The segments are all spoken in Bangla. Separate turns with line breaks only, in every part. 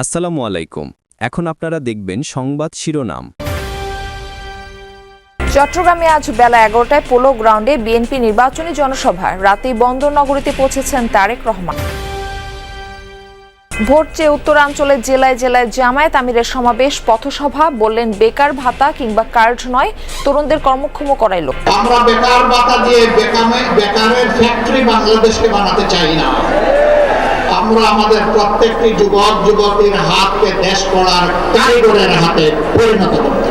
আসসালামু আলাইকুম। এখন আপনারা দেখবেন সংবাদ শিরোনাম।
চট্টগ্রামে আজ বেলা এগারোটায় পোলো গ্রাউন্ডে বিএনপি নির্বাচনী জনসভা। রাতেই বন্দর নগরীতে পৌঁছেছেন তারেক রহমান। ভোট চেয়ে উত্তরাঞ্চলের জেলায় জেলায় জামায়াত আমিরের সমাবেশ পথসভা বললেন বেকার ভাতা কিংবা কার্ড নয় তরুণদের কর্মক্ষম করাই লক্ষ্য।
আমরা বেকার ভাতা দিয়ে বেকারের ফ্যাক্টরি বাংলাদেশকে বানাতে চাই না। আমরা আমাদের প্রত্যেকটি যুবক, যুবতীর হাতকে দেশ করার কারিগরের হাতে পরিণত করতে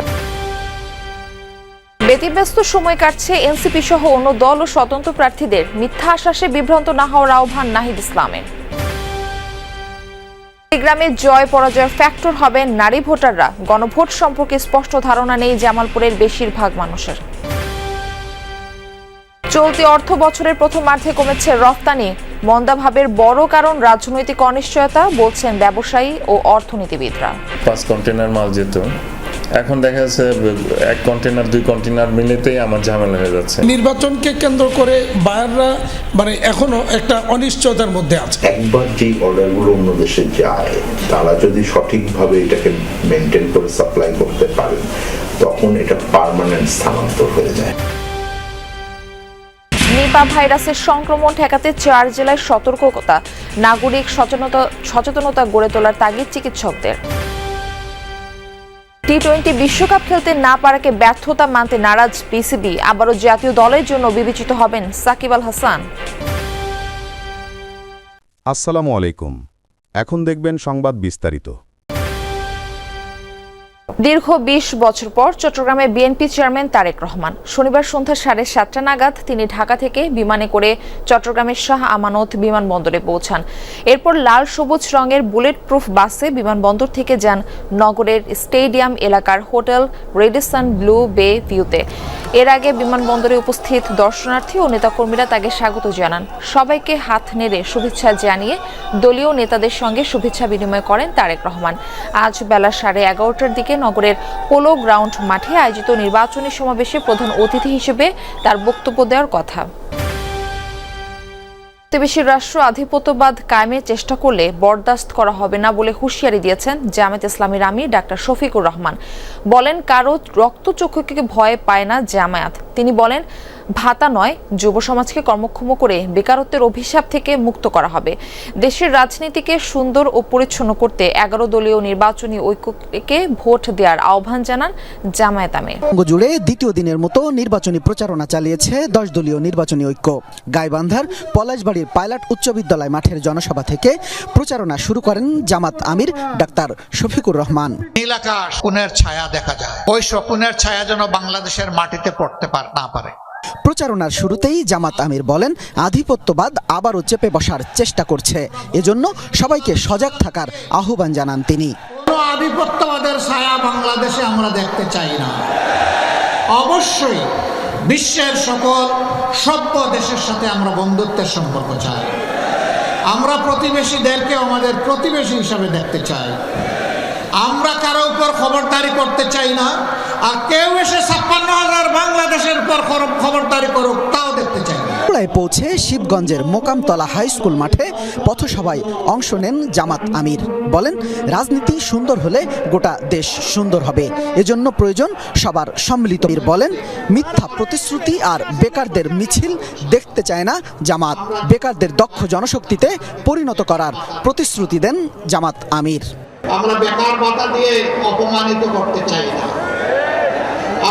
ব্যতিব্যস্ত সময় কাটছে এনসিপি সহ অন্য দল ও স্বতন্ত্র প্রার্থীদের। মিথ্যা আশ্বাসে বিভ্রান্ত না হওয়ার আহ্বান নাহিদ ইসলামের। গ্রামে জয় পরাজয়ের ফ্যাক্টর হবে নারী ভোটাররা। গণভোট সম্পর্কে স্পষ্ট ধারণা নেই জামালপুরের বেশিরভাগ মানুষের। চলতি অর্থ বছরের প্রথমার্ধে কমেছে রফতানি। মন্দাভাবের বড় কারণ রাজনৈতিক অনিশ্চয়তা বলছেন ব্যবসায়ী ও অর্থনীতিবিদরা।
পাঁচ কন্টেনার মাল যেত। এখন দেখা যাচ্ছে এক কন্টেনার দুই কন্টেনার মিলিতেই আমার ঝামেলা হয়ে যাচ্ছে।
নির্বাচনকে কেন্দ্র করে বায়াররা মানে এখনও একটা অনিশ্চয়তার মধ্যে আছে।
একবার যেই অর্ডারগুলো অন্য দেশে যায় তারা যদি সঠিকভাবে এটাকে মেনটেন করে সাপ্লাই করতে পারেন তখন এটা পার্মানেন্ট স্থানান্তর হয়ে যায়।
নিপা ভাইরাসের সংক্রমণ ঠেকাতে চার জেলায় সতর্কতা। নাগরিক সচেতনতা সচেতনতা গড়ে তোলার তাগিদ চিকিৎসকদের। টি টোয়েন্টি বিশ্বকাপ খেলতে না পারাকে ব্যর্থতা মানতে নারাজ বিসিবি। আবারও জাতীয় দলের জন্য বিবেচিত হবেন সাকিব আল হাসান।
আসসালামু আলাইকুম। এখন দেখবেন সংবাদ বিস্তারিত।
দীর্ঘ বিশ বছর পর চট্টগ্রামে বিএনপি চেয়ারম্যান তারেক রহমান। শনিবার সন্ধ্যা সাড়ে সাতটা নাগাদ তিনি ঢাকা থেকে বিমানে করে চট্টগ্রামের শাহ আমানত বিমানবন্দরে পৌঁছান। এরপর লাল সবুজ রঙের বুলেট প্রুফ বাসে বিমানবন্দর থেকে যান নগরের স্টেডিয়াম এলাকার হোটেল রেডিসন ব্লু বে ভিউতে। এর আগে বিমানবন্দরে উপস্থিত দর্শনার্থী ও নেতাকর্মীরা তাকে স্বাগত জানান। সবাইকে হাত নেড়ে শুভেচ্ছা জানিয়ে দলীয় নেতাদের সঙ্গে শুভেচ্ছা বিনিময় করেন তারেক রহমান। আজ বেলা সাড়ে এগারোটার দিকে নগরের পোলো গ্রাউন্ড মাঠে আয়োজিত নির্বাচনী সমাবেশে প্রধান অতিথি হিসেবে তার বক্তব্য দেওয়ার কথা। প্রতিবেশী রাষ্ট্র আধিপত্যবাদ কায়েমের চেষ্টা করলে বরদাস্ত করা হবে না বলে হুঁশিয়ারি দিয়েছেন জামায়াত ইসলামীর আমির ডাক্তার শফিকুর রহমান। বলেন, কারও রক্তচক্ষুকে ভয় পায় না জামায়াত। তিনি বলেন ভাতা নয় যুব সমাজকে কর্মক্ষম করে বেকারত্বের অভিশাপ থেকে মুক্ত করা হবে। দেশের রাজনীতিকে সুন্দর ও পরিচ্ছন্ন করতে এগারো দলীয় নির্বাচনী ঐক্যকে ভোট দেওয়ার আহ্বান জানান জামায়াত আমির।
জুড়ে দ্বিতীয় দিনের মতো নির্বাচনী প্রচারণা চালিয়েছে দশ দলীয় নির্বাচনী ঐক্য। গাইবান্ধার পলাশবাড়ির পাইলট উচ্চ বিদ্যালয় মাঠের জনসভা থেকে প্রচারণা শুরু করেন জামাত আমির ডাক্তার শফিকুর রহমান।
নীল আকাশ স্বপ্নের ছায়া দেখা যায়। ওই স্বপ্নের ছায়া যেন বাংলাদেশের মাটিতে পড়তে পার। না পারে।
প্রচারণার শুরুতেই জামাত আমির বলেন আধিপত্যবাদ আবারও চেপে বসার চেষ্টা করছে। এজন্য সবাইকে সজাগ থাকার আহ্বান জানান তিনি।
আধিপত্যবাদের ছায়া বাংলাদেশে আমরা দেখতে চাই না। অবশ্যই বিশ্বের সকল সভ্য দেশের সাথে আমরা বন্ধুত্বের সম্পর্ক চাই। আমরা প্রতিবেশীদেরকে আমাদের প্রতিবেশী হিসাবে দেখতে চাই। আমরা কারও উপর খবরদারি করতে চাই না। আর কেউ এসে ছাপ্পান্ন হাজার বাংলাদেশের উপর খবরদারি করুক তাও দেখতে চাই
বাঁকুড়ায় পৌঁছে শিবগঞ্জের মোকামতলা হাই স্কুল মাঠে পথসভায় অংশ নেন জামাত আমির। বলেন রাজনীতি সুন্দর হলে গোটা দেশ সুন্দর হবে। এজন্য প্রয়োজন সবার সম্মিলিত বলেন মিথ্যা প্রতিশ্রুতি আর বেকারদের মিছিল দেখতে চায় না জামাত। বেকারদের দক্ষ জনশক্তিতে পরিণত করার প্রতিশ্রুতি দেন জামাত আমির।
আমরা বেকার ভাতা দিয়ে অপমানিত করতে চাই না।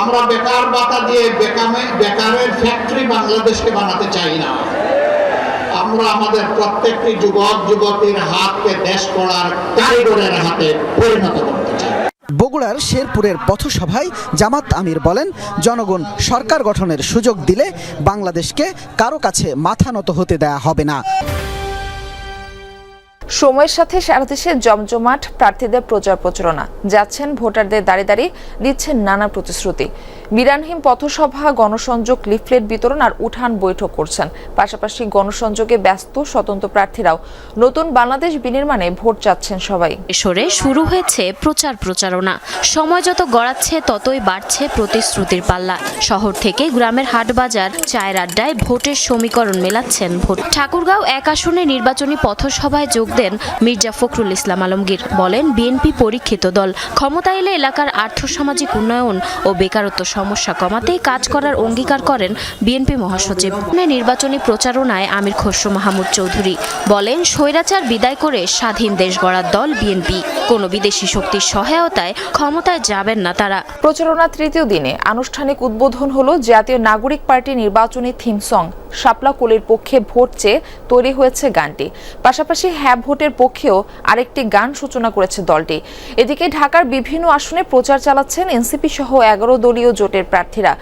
আমরা বেকার ভাতা দিয়ে বেকামে, বেকারের ফ্যাক্টরি বাংলাদেশকে বানাতে চাই না। আমরা আমাদের প্রত্যেকটি যুবক, যুবতীর হাতকে দেশ করার কারিগরের হাতে পরিণত করতে চাই।
বগুড়ার শেরপুরের পথসভায় জামাত আমির বলেন, জনগণ সরকার গঠনের সুযোগ দিলে বাংলাদেশকে কারও কাছে মাথা নত হতে দেয়া হবে না।
সময়ের সাথে সারা দেশে জমজমাট প্রার্থীদের প্রচার প্রচারণা। যাচ্ছেন ভোটারদের দাঁড়িয়ে দাঁড়িয়ে দিচ্ছেন নানা প্রতিশ্রুতি। বিরানহীন পথসভা, গণসংযোগ, লিফলেট বিতরণ আর উঠান বৈঠক করছেন। পাশাপাশি গণসংযোগে ব্যস্ত স্বতন্ত্র প্রার্থীরাও। নতুন বাংলাদেশ বিনির্মাণে ভোট চাচ্ছেন সবাই।
সরে শুরু হয়েছে প্রচার প্রচারণা। সময় যত গড়াচ্ছে, ততই বাড়ছে প্রতিশ্রুতির পাল্লা। শহর থেকে গ্রামের হাটবাজার চায়ের আড্ডায় ভোটের সমীকরণ মেলাচ্ছেন ভোট। ঠাকুরগাঁও এক আসনে নির্বাচনী পথসভায় যোগ দেন মির্জা ফখরুল ইসলাম আলমগীর। বলেন, বিএনপি পরীক্ষিত দল। ক্ষমতা এলে এলাকার আর্থসামাজিক উন্নয়ন ও বেকারত্ব সমস্যা কমাতে কাজ করার অঙ্গীকার করেন বিএনপি মহাসচিব। নির্বাচনী প্রচারণায় আমির খসরু মাহমুদ চৌধুরী। বলেন, স্বৈরাচার বিদায় করে স্বাধীন দেশ গড়ার দল বিএনপি। কোনো বিদেশি শক্তির সহায়তায় ক্ষমতায় যাবেন না তারা।
প্রচারণা তৃতীয় দিনে আনুষ্ঠানিক উদ্বোধন হলো জাতীয় নাগরিক পার্টি নির্বাচনী থিম সং। শাপলা কোলের পক্ষে ভোট চেয়ে তৈরি হয়েছে গানটি। পাশাপাশি হ্যাঁ ভোটের পক্ষেও আরেকটি গান সূচনা করেছে দলটি। এদিকে ঢাকার বিভিন্ন আসনে প্রচার চালাচ্ছেন এনসিপি সহ এগারো দলীয় জোটের প্রার্থীরা।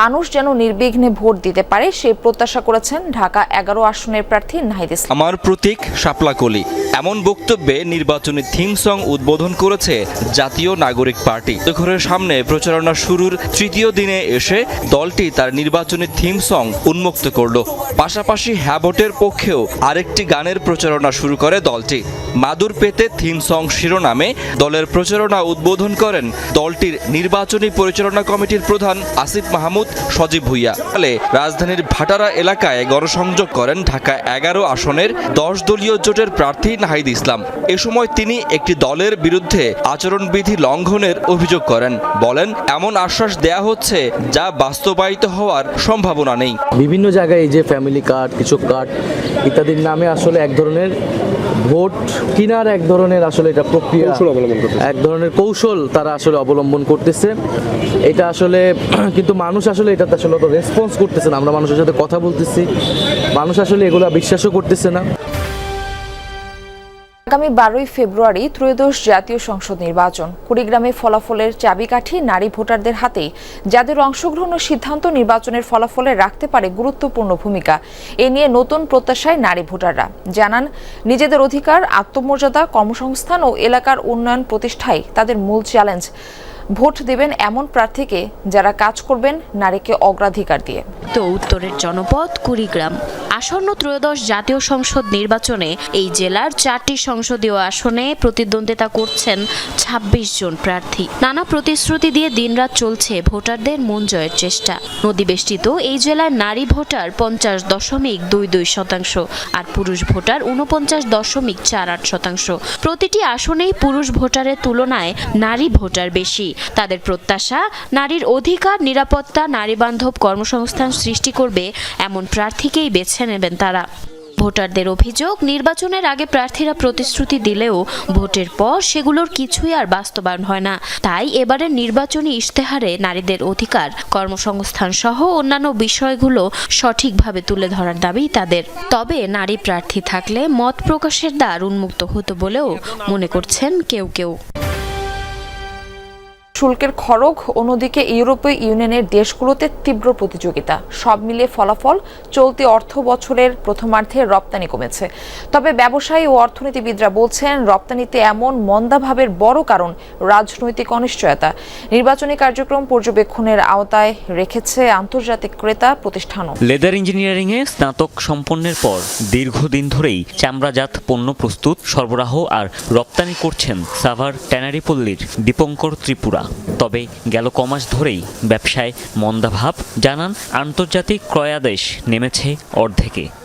মানুষ যেন নির্বিঘ্নে ভোট দিতে পারে, সেই প্রত্যাশা করেছেন ঢাকা এগারো আসনের প্রার্থী নাহিদ ইসলাম।
আমার প্রতীক শাপলাকলি এমন বক্তব্যে নির্বাচনী থিম সং উদ্বোধন করেছে জাতীয় নাগরিক পার্টি। ঘরের সামনে প্রচারণা শুরুর তৃতীয় দিনে এসে দলটি তার নির্বাচনী থিম সং উন্মুক্ত করল। পাশাপাশি হ্যাবটের পক্ষেও আরেকটি গানের প্রচারণা শুরু করে দলটি। মাদুর পেতে থিম সং শিরোনামে দলের প্রচারণা উদ্বোধন করেন দলটির নির্বাচনী পরিচালনা কমিটির প্রধান আসিফ মাহমুদ, সজীব ভুইয়া। ফলে রাজধানীর ভাটারা এলাকায় গণসংযোগ করেন ঢাকা এগারো আসনের দশ দলীয় জোটের প্রার্থী নাহিদ ইসলাম। এ সময় তিনি একটি দলের বিরুদ্ধে আচরণবিধি লঙ্ঘনের অভিযোগ করেন। বলেন এমন আশ্বাস দেয়া হচ্ছে যা বাস্তবায়িত হওয়ার সম্ভাবনা নেই।
বিভিন্ন জায়গায় এই যে ফ্যামিলি কার্ড কিছু কার্ড ইত্যাদির নামে আসলে এক ধরনের ভোট কিনার এক ধরনের আসলে এটা প্রক্রিয়া এক ধরনের কৌশল তারা আসলে অবলম্বন করতেছে। এটা আসলে কিন্তু মানুষ আসলে এটাতে আসলে অত রেসপন্স করতেছে না। আমরা মানুষের সাথে কথা বলতেছি। মানুষ আসলে এগুলা বিশ্বাসও করতেছে না।
আগামী বারোই ফেব্রুয়ারি ত্রয়োদশ জাতীয় সংসদ নির্বাচন। কুড়িগ্রামে ফলাফলের চাবিকাঠি নারী ভোটারদের হাতে। যাদের অংশগ্রহণ ও সিদ্ধান্ত নির্বাচনের ফলাফলে রাখতে পারে গুরুত্বপূর্ণ ভূমিকা। এ নিয়ে নতুন প্রত্যাশায় নারী ভোটাররা। জানান, নিজেদের অধিকার, আত্মমর্যাদা, কর্মসংস্থান ও এলাকার উন্নয়ন প্রতিষ্ঠায় তাদের মূল চ্যালেঞ্জ। ভোট দেবেন এমন প্রার্থীকে যারা কাজ করবেন নারীকে অগ্রাধিকার দিয়ে।
তো উত্তরের জনপদ কুড়িগ্রাম। আসন্ন ত্রয়োদশ জাতীয় সংসদ নির্বাচনে এই জেলার চারটি সংসদীয় আসনে প্রতিদ্বন্দ্বিতা করছেন ২৬ জন প্রার্থী। নানা প্রতিশ্রুতি দিয়ে দিনরাত চলছে ভোটারদের মন জয়ের চেষ্টা। নদীবেষ্টিত এই জেলায় নারী ভোটার পঞ্চাশ দশমিক দুই দুই শতাংশ আর পুরুষ ভোটার উনপঞ্চাশ দশমিক চার আট শতাংশ। প্রতিটি আসনেই পুরুষ ভোটারের তুলনায় নারী ভোটার বেশি। তাদের প্রত্যাশা, নারীর অধিকার, নিরাপত্তা, নারীবান্ধব কর্মসংস্থান সৃষ্টি করবে এমন প্রার্থীকেই বেছে নেবেন তারা। ভোটারদের অভিযোগ, নির্বাচনের আগে প্রার্থীরা প্রতিশ্রুতি দিলেও ভোটের পর সেগুলোর কিছুই আর বাস্তবায়ন হয় না। তাই এবারের নির্বাচনী ইশতেহারে নারীদের অধিকার, কর্মসংস্থান সহ অন্যান্য বিষয়গুলো সঠিকভাবে তুলে ধরার দাবি তাদের। তবে নারী প্রার্থী থাকলে মত প্রকাশের দ্বার উন্মুক্ত হতো বলেও মনে করছেন কেউ কেউ।
শুল্কের খরগ অন্যদিকে ইউরোপীয় ইউনিয়নের দেশগুলোতে তীব্র প্রতিযোগিতা। সব মিলিয়ে ফলাফল চলতি অর্থ বছরের প্রথমার্ধে রপ্তানি কমেছে। তবে ব্যবসায়ী ও অর্থনীতিবিদরা বলছেন, রপ্তানিতে এমন মন্দাভাবের বড় কারণ রাজনৈতিক অনিশ্চয়তা। নির্বাচনী কার্যক্রম পর্যবেক্ষণের আওতায় রেখেছে আন্তর্জাতিক ক্রেতা প্রতিষ্ঠানও।
লেদার ইঞ্জিনিয়ারিংয়ে স্নাতক সম্পন্নের পর দীর্ঘদিন ধরেই চামড়াজাত পণ্য প্রস্তুত, সরবরাহ আর রপ্তানি করছেন সাভার ট্যানারিপল্লির দীপঙ্কর ত্রিপুরা। তবে গেল কমাস ধরেই ব্যবসায় মন্দাভাব জানান আন্তর্জাতিক ক্রয়াদেশ নেমেছে অর্ধেকে।